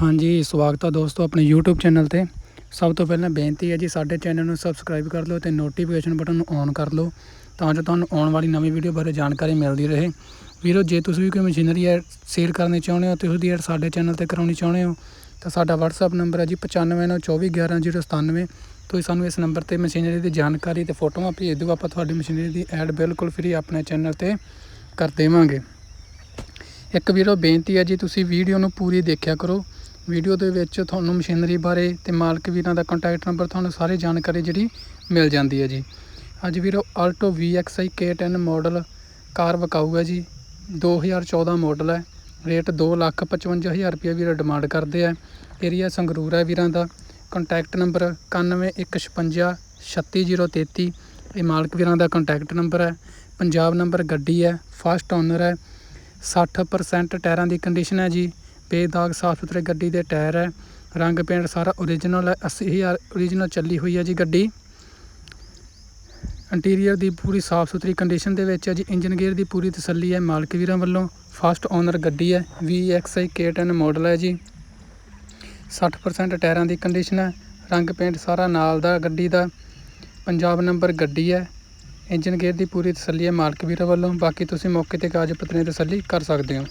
ਹਾਂਜੀ, ਸਵਾਗਤ ਹੈ ਦੋਸਤੋ ਆਪਣੇ YouTube ਚੈਨਲ ਤੇ। ਸਭ ਤੋਂ ਪਹਿਲਾਂ ਬੇਨਤੀ ਹੈ ਜੀ, ਸਾਡੇ ਚੈਨਲ ਨੂੰ ਸਬਸਕ੍ਰਾਈਬ ਕਰ ਲਓ ਤੇ ਨੋਟੀਫਿਕੇਸ਼ਨ ਬਟਨ ਨੂੰ ਔਨ ਕਰ ਲਓ ਤਾਂ ਜੋ ਤੁਹਾਨੂੰ ਆਉਣ ਵਾਲੀ ਨਵੀਂ ਵੀਡੀਓ ਬਾਰੇ ਜਾਣਕਾਰੀ ਮਿਲਦੀ ਰਹੇ। ਵੀਰੋ, ਜੇ ਤੁਸੀਂ ਵੀ ਕੋਈ ਮਸ਼ੀਨਰੀ ਐਡ ਸੇਲ ਕਰਨੀ ਚਾਹੁੰਦੇ ਹੋ ਤੇ ਉਸਦੀ ਐਡ ਸਾਡੇ ਚੈਨਲ ਤੇ ਕਰਾਉਣੀ ਚਾਹੁੰਦੇ ਹੋ, ਤਾਂ ਸਾਡਾ WhatsApp ਨੰਬਰ ਹੈ ਜੀ 9594211097 ਤੁਸੀਂ ਸਾਨੂੰ ਇਸ ਨੰਬਰ ਤੇ ਮਸ਼ੀਨਰੀ ਦੀ ਜਾਣਕਾਰੀ ਤੇ ਫੋਟੋਆਂ ਭੇਜ ਦਿਓ, ਆਪਾਂ ਤੁਹਾਡੀ ਮਸ਼ੀਨਰੀ ਦੀ ਐਡ ਬਿਲਕੁਲ ਫ੍ਰੀ ਆਪਣੇ ਚੈਨਲ ਤੇ ਕਰ ਦੇਵਾਂਗੇ। ਇੱਕ ਵੀਰੋ, ਬੇਨਤੀ ਹੈ ਜੀ, ਤੁਸੀਂ ਵੀਡੀਓ ਨੂੰ ਪੂਰੀ ਦੇਖਿਆ ਕਰੋ। ਵੀਡੀਓ ਦੇ ਵਿੱਚ ਤੁਹਾਨੂੰ ਮਸ਼ੀਨਰੀ ਬਾਰੇ ਤੇ ਮਾਲਕ ਵੀਰਾਂ ਦਾ ਕੰਟੈਕਟ ਨੰਬਰ ਤੁਹਾਨੂੰ ਸਾਰੀ ਜਾਣਕਾਰੀ ਜਿਹੜੀ ਮਿਲ ਜਾਂਦੀ ਹੈ ਜੀ। ਅੱਜ ਵੀਰੋ Alto VXI K10 model car ਵਿਕਾਊ ਹੈ ਜੀ 2014 ਮਾਡਲ ਹੈ। ਰੇਟ 255000 ਰੁਪਏ ਵੀਰੋ ਡਿਮਾਂਡ ਕਰਦੇ ਆ। ਏਰੀਆ ਸੰਗਰੂਰ ਹੈ ਵੀਰਾਂ ਦਾ। ਕੰਟੈਕਟ ਨੰਬਰ 9115 36033 ਇਹ ਮਾਲਕ ਵੀਰਾਂ ਦਾ ਕੰਟੈਕਟ ਨੰਬਰ ਹੈ। ਪੰਜਾਬ ਨੰਬਰ ਗੱਡੀ ਹੈ। ਫਸਟ ਓਨਰ ਹੈ। 60% ਟਾਇਰਾਂ ਦੀ ਕੰਡੀਸ਼ਨ ਹੈ ਜੀ। ਬੇਦਾਗ ਸਾਫ਼ ਸੁਥਰੇ ਗੱਡੀ ਦੇ ਟਾਇਰ ਹੈ। ਰੰਗ ਪੇਂਟ ਸਾਰਾ ਓਰੀਜਨਲ ਹੈ। 80000 ਓਰੀਜਨਲ ਚੱਲੀ ਹੋਈ ਹੈ ਜੀ ਗੱਡੀ। ਇੰਟੀਰੀਅਰ ਦੀ ਪੂਰੀ ਸਾਫ਼ ਸੁਥਰੀ ਕੰਡੀਸ਼ਨ ਦੇ ਵਿੱਚ ਹੈ ਜੀ। ਇੰਜਨ ਗੇਅਰ ਦੀ ਪੂਰੀ ਤਸੱਲੀ ਹੈ ਮਾਲਕ ਵੀਰਾਂ ਵੱਲੋਂ। ਫਸਟ ਓਨਰ ਗੱਡੀ ਹੈ। VXI K10 ਮਾਡਲ ਹੈ ਜੀ। 60% ਟਾਇਰਾਂ ਦੀ ਕੰਡੀਸ਼ਨ ਹੈ। ਰੰਗ ਪੇਂਟ ਸਾਰਾ ਨਾਲ ਦਾ ਗੱਡੀ ਦਾ। ਪੰਜਾਬ ਨੰਬਰ ਗੱਡੀ ਹੈ। ਇੰਜਨ ਗੇਅਰ ਦੀ ਪੂਰੀ ਤਸੱਲੀ ਹੈ ਮਾਲਕ ਵੀਰਾਂ ਵੱਲੋਂ। ਬਾਕੀ ਤੁਸੀਂ ਮੌਕੇ ਤੇ ਕਾਗਜ਼ ਪੱਤਰਾਂ ਦੀ ਤਸੱਲੀ ਕਰ ਸਕਦੇ ਹੋ।